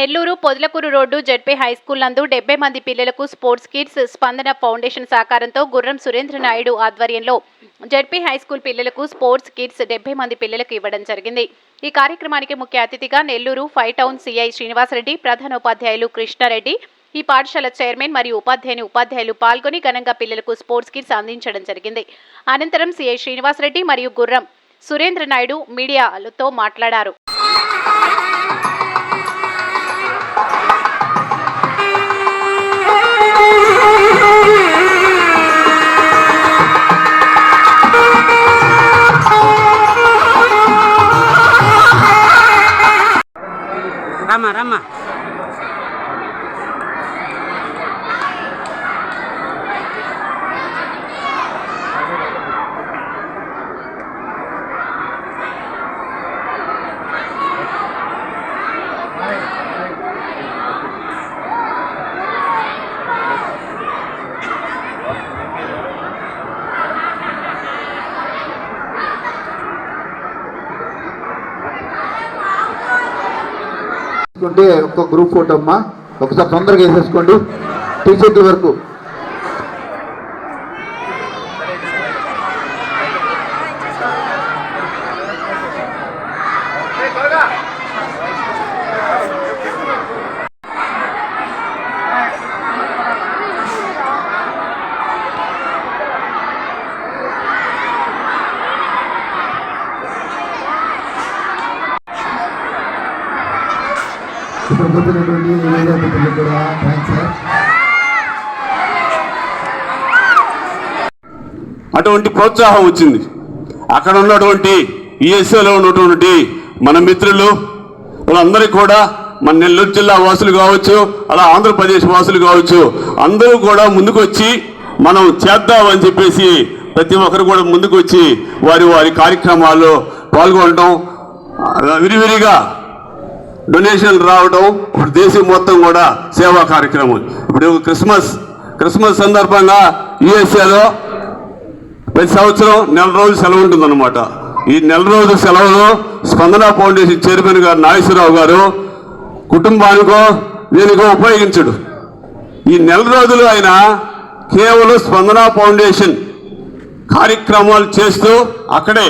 Nellore Podalakur road ZP high school నందు డెబ్బై మంది పిల్లలకు స్పోర్ట్స్ కిడ్స్ స్పందన ఫౌండేషన్ సహకారంతో గుర్రం సురేంద్ర నాయుడు ఆధ్వర్యంలో జడ్పీ హై స్కూల్ పిల్లలకు స్పోర్ట్స్ కిడ్స్ డెబ్బై మంది పిల్లలకు ఇవ్వడం జరిగింది. ఈ కార్యక్రమానికి ముఖ్య అతిథిగా Nellore five town CI Srinivasa Reddy ప్రధానోపాధ్యాయులు కృష్ణారెడ్డి ఈ పాఠశాల చైర్మన్ మరియు ఉపాధ్యాయుని ఉపాధ్యాయులు పాల్గొని ఘనంగా పిల్లలకు స్పోర్ట్స్ కిట్స్ అందించడం జరిగింది. అనంతరం సిఐ శ్రీనివాసరెడ్డి మరియు గుర్రం సురేంద్ర నాయుడు మీడియాలతో మాట్లాడారు. ramah-ramah. తీసుకుంటే ఒక గ్రూప్ ఫోటో అమ్మా. ఒకసారి తొందరగా వేసేసుకోండి. టీ వరకు. కూడా థ్యాంక్స్ సార్ అటువంటి ప్రోత్సాహం వచ్చింది. అక్కడ ఉన్నటువంటి ఈఎస్ఏలో ఉన్నటువంటి మన మిత్రులు వాళ్ళందరికీ కూడా మన నెల్లూరు జిల్లా వాసులు కావచ్చు అలా ఆంధ్రప్రదేశ్ వాసులు కావచ్చు అందరూ కూడా ముందుకొచ్చి మనం చేద్దామని చెప్పేసి ప్రతి ఒక్కరు కూడా ముందుకొచ్చి వారి వారి కార్యక్రమాల్లో పాల్గొనడం విరివిరిగా డొనేషన్లు రావడం ఇప్పుడు దేశం మొత్తం కూడా సేవా కార్యక్రమం. ఇప్పుడు క్రిస్మస్ క్రిస్మస్ సందర్భంగా యుఎస్ఏలో ప్రతి సంవత్సరం నెల రోజులు సెలవు ఉంటుందన్నమాట. ఈ నెల రోజుల సెలవులో స్పందన ఫౌండేషన్ చైర్మన్ గారు నాగేశ్వరరావు గారు కుటుంబానికో దీనికో ఉపయోగించడు. ఈ నెల రోజులు ఆయన కేవలం స్పందన ఫౌండేషన్ కార్యక్రమాలు చేస్తూ అక్కడే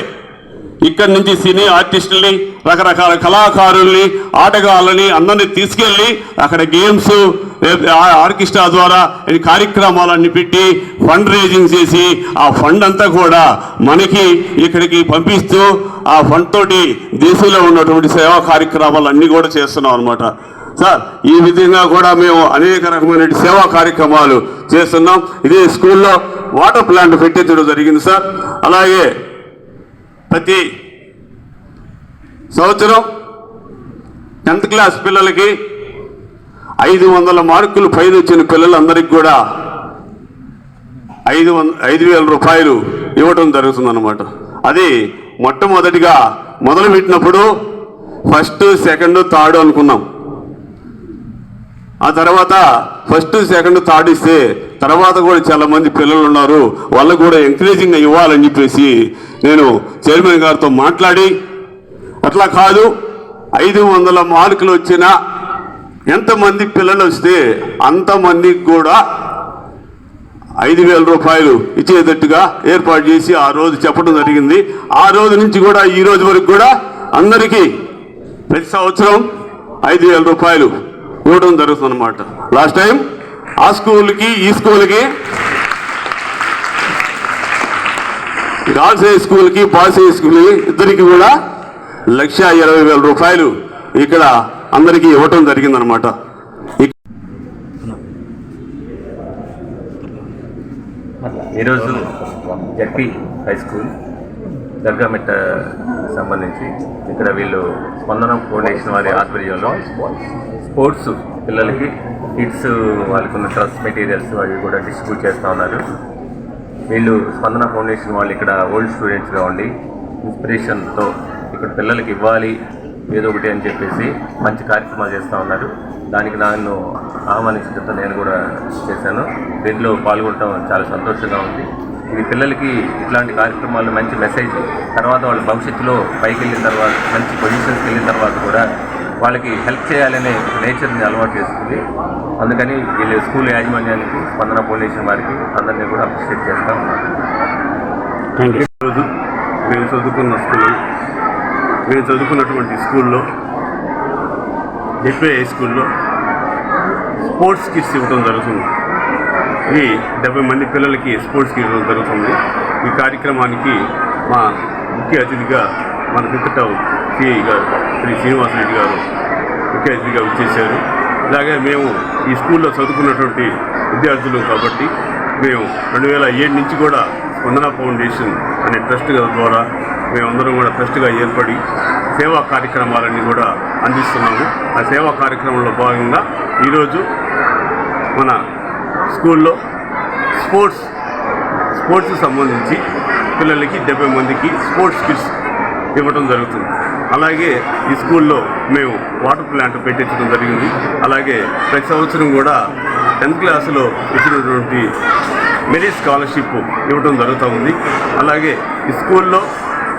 ఇక్కడి నుంచి సినీ ఆర్టిస్టుల్ని రకరకాల కళాకారుల్ని ఆటగాళ్ళని అందరినీ తీసుకెళ్ళి అక్కడ గేమ్స్ ఆర్కెస్ట్రా ద్వారా కార్యక్రమాలన్నీ పెట్టి ఫండ్ రేజింగ్ చేసి ఆ ఫండ్ అంతా కూడా మనకి ఇక్కడికి పంపిస్తూ ఆ ఫండ్ తోటి దేశంలో ఉన్నటువంటి సేవా కార్యక్రమాలన్నీ కూడా చేస్తున్నాం అనమాట సార్ ఈ విధంగా కూడా మేము అనేక రకమైన సేవా కార్యక్రమాలు చేస్తున్నాం. ఇదే స్కూల్లో వాటర్ ప్లాంట్ పెట్టించడం జరిగింది సార్. అలాగే ప్రతి సంవత్సరం టెన్త్ క్లాస్ పిల్లలకి ఐదు వందల మార్కులు పైన వచ్చిన పిల్లలందరికీ కూడా ఐదు వంద ఐదు వేల రూపాయలు ఇవ్వటం జరుగుతుందన్నమాట. అది మొట్టమొదటిగా మొదలుపెట్టినప్పుడు ఫస్ట్ సెకండ్ థర్డ్ అనుకున్నాం. ఆ తర్వాత ఫస్ట్ సెకండ్ థర్డ్ ఇస్తే తర్వాత కూడా చాలా మంది పిల్లలు ఉన్నారు. వాళ్ళకు కూడా ఎంకరేజింగ్ ఇవ్వాలని చెప్పేసి నేను చైర్మన్ గారితో మాట్లాడి అట్లా కాదు ఐదు వందల మార్కులు వచ్చిన ఎంతమంది పిల్లలు వస్తే అంతమందికి కూడా ఐదు వేల రూపాయలు ఇచ్చేటట్టుగా ఏర్పాటు చేసి ఆ రోజు చెప్పడం జరిగింది. ఆ రోజు నుంచి కూడా ఈ రోజు వరకు కూడా అందరికీ ప్రతి సంవత్సరం ఐదు వేల రూపాయలు ఇవ్వడం జరుగుతుంది అనమాట లాస్ట్ టైం ఆ స్కూల్కి ఈ స్కూల్కి. గర్ల్స్ హై స్కూల్కి బాయ్స్ హై స్కూల్కి ఇద్దరికి కూడా లక్ష ఇరవై వేల రూపాయలు ఇక్కడ అందరికీ ఇవ్వటం జరిగిందనమాట ఈరోజు జడ్పీ హై స్కూల్ దర్గామిట్ట సంబంధించి ఇక్కడ వీళ్ళు స్పందనం ఫౌండేషన్ వారి ఆధ్వర్యంలో స్పోర్ట్స్ పిల్లలకి కిడ్స్ వాళ్ళకు ఉన్న డ్రెస్ మెటీరియల్స్ అవి కూడా డిస్ట్రిబ్యూట్ చేస్తూ ఉన్నారు. వీళ్ళు స్పందన ఫౌండేషన్ వాళ్ళు ఇక్కడ ఓల్డ్ స్టూడెంట్స్గా ఉండి ఇన్స్పిరేషన్తో ఇక్కడ పిల్లలకి ఇవ్వాలి ఏదో ఒకటి అని చెప్పేసి మంచి కార్యక్రమాలు చేస్తూ ఉన్నారు. దానికి నన్ను ఆహ్వానించడంతో నేను కూడా చేశాను. దీంట్లో పాల్గొనడం చాలా సంతోషంగా ఉంది. ఇది పిల్లలకి ఇట్లాంటి కార్యక్రమాలు మంచి మెసేజ్ తర్వాత వాళ్ళ భవిష్యత్తులో పైకి వెళ్ళిన తర్వాత మంచి పొజిషన్స్కి వెళ్ళిన తర్వాత కూడా వాళ్ళకి హెల్ప్ చేయాలనే నేచర్ని అలవాటు చేస్తుంది అందుకని వీళ్ళు స్కూల్ యాజమాన్యానికి స్పందన ఫౌండేషన్ వారికి అందరినీ కూడా అప్రిషియేట్ చేస్తూ ఉన్నారు ఈరోజు మేము చదువుకున్న స్కూల్ మేము చదువుకున్నటువంటి స్కూల్లో జెడ్పీ హై స్కూల్లో స్పోర్ట్స్ కిట్స్ ఇవ్వడం జరుగుతుంది. ఈ డెబ్బై మంది పిల్లలకి స్పోర్ట్స్ కిట్ ఇవ్వడం జరుగుతుంది. ఈ కార్యక్రమానికి మా ముఖ్య అతిథిగా మన పిక్కట సిఐ గారు శ్రీ శ్రీనివాసరెడ్డి గారు ముఖ్య అతిథిగా వచ్చేసారు ఇలాగే మేము ఈ స్కూల్లో చదువుకున్నటువంటి విద్యార్థులు కాబట్టి మేము రెండు వేల ఏడు నుంచి కూడా స్పందన ఫౌండేషన్ అనే ట్రస్ట్ ద్వారా మేమందరం కూడా ట్రస్ట్గా ఏర్పడి సేవా కార్యక్రమాలన్నీ కూడా అందిస్తున్నాము. ఆ సేవా కార్యక్రమంలో భాగంగా ఈరోజు మన స్కూల్లో స్పోర్ట్స్ స్పోర్ట్స్ సంబంధించి పిల్లలకి డెబ్బై మందికి స్పోర్ట్స్ కిట్స్ ఇవ్వడం జరుగుతుంది. అలాగే ఈ స్కూల్లో మేము వాటర్ ప్లాంట్ పెట్టించడం జరిగింది. అలాగే ప్రతి సంవత్సరం కూడా టెన్త్ క్లాసులో ఇచ్చినటువంటి మెరిట్ స్కాలర్షిప్ ఇవ్వడం జరుగుతూ ఉంది. అలాగే ఈ స్కూల్లో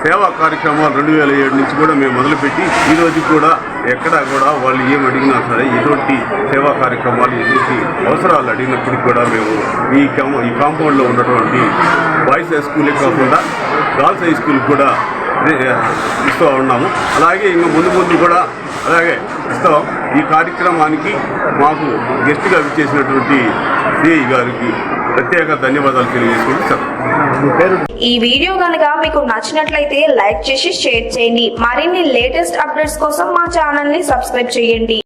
సేవా కార్యక్రమాలు రెండు వేల ఏడు నుంచి కూడా మేము మొదలుపెట్టి ఈరోజు కూడా ఎక్కడా కూడా వాళ్ళు ఏం అడిగినా సరే ఎటువంటి సేవా కార్యక్రమాలు ఎటువంటి అవసరాలు అడిగినప్పటికీ కూడా మేము ఈ కాం ఈ కాంపౌండ్లో ఉన్నటువంటి బాయ్స్ హై స్కూలే కాకుండా గర్ల్స్ హై స్కూల్ కూడా ఇస్తూ ఉన్నాము. అలాగే ఇంకా ముందు ముందు కూడా అలాగే ఇస్తాం. ఈ కార్యక్రమానికి మాకు గెస్ట్గా విచ్చేసినటువంటి సిఐ గారికి ప్రత్యేక ధన్యవాదాలు తెలియజేసుకుంటూ ఈ వీడియో కనుక మీకు నచ్చినట్లయితే లైక్ చేసి షేర్ చేయండి. మరిన్ని లేటెస్ట్ అప్డేట్స్ కోసం మా ఛానల్ని సబ్స్క్రైబ్ చేయండి.